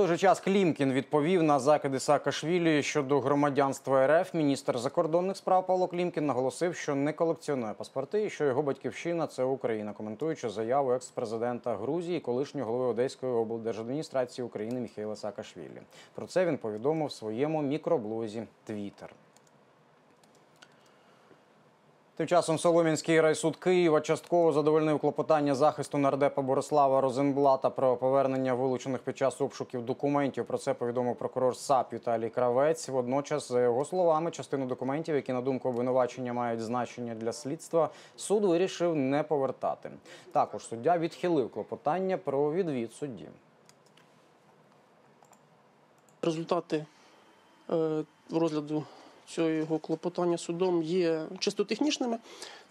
той же час Клімкін відповів на закиди Саакашвілі щодо громадянства РФ. Міністр закордонних справ Павло Клімкін наголосив, що не колекціонує паспорти і що його батьківщина це Україна, коментуючи заяву екс-президента Грузії, колишнього голови Одеської облдержадміністрації України Міхайла Саакашвілі. Про це він повідомив в своєму мікроблозі Твіттер. Тим часом Солом'янський райсуд Києва частково задовольнив клопотання захисту нардепа Борислава Розенблата про повернення вилучених під час обшуків документів. Про це повідомив прокурор САП Віталій Кравець. Водночас, за його словами, частину документів, які на думку обвинувачення мають значення для слідства, суд вирішив не повертати. Також суддя відхилив клопотання про відвід судді. Результати е, розгляду цього його клопотання судом є чисто технічними,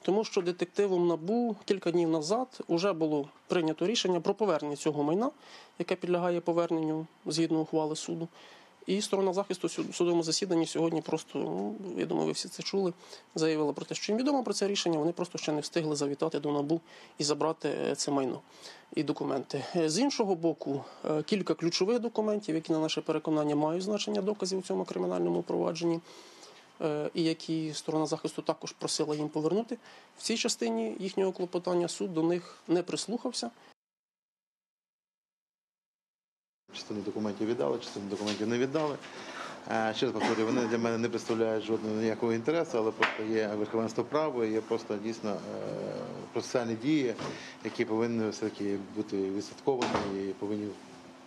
тому що детективом НАБУ кілька днів назад вже було прийнято рішення про повернення цього майна, яке підлягає поверненню згідно ухвали суду. І сторона захисту судовому засіданні сьогодні просто, ну, я думаю, ви всі це чули, заявила про те, що їм відомо про це рішення, вони просто ще не встигли завітати до НАБУ і забрати е, це майно і документи. Е, З іншого боку, е, кілька ключових документів, які на наше переконання мають значення доказів у цьому кримінальному провадженні, і які сторона захисту також просила їм повернути. В цій частині їхнього клопотання суд до них не прислухався. Частину документів віддали, частину документів не віддали. Е, Ще раз повторюю, вони для мене не представляють жодного ніякого інтересу, але просто є верховенство права, є просто дійсно е, процесуальні дії, які повинні все-таки бути відслідковані і повинні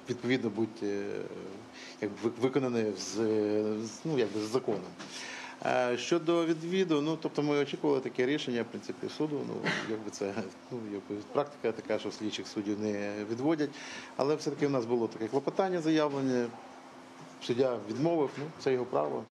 відповідно бути е, як виконані з- ну, якби, з законом. Е, Щодо відвіду, ну тобто ми очікували таке рішення в принципі суду. Ну якби це ну якби практика така, що слідчих суддів не відводять. Але все-таки в нас було таке клопотання заявлене. Суддя відмовив, ну це його право.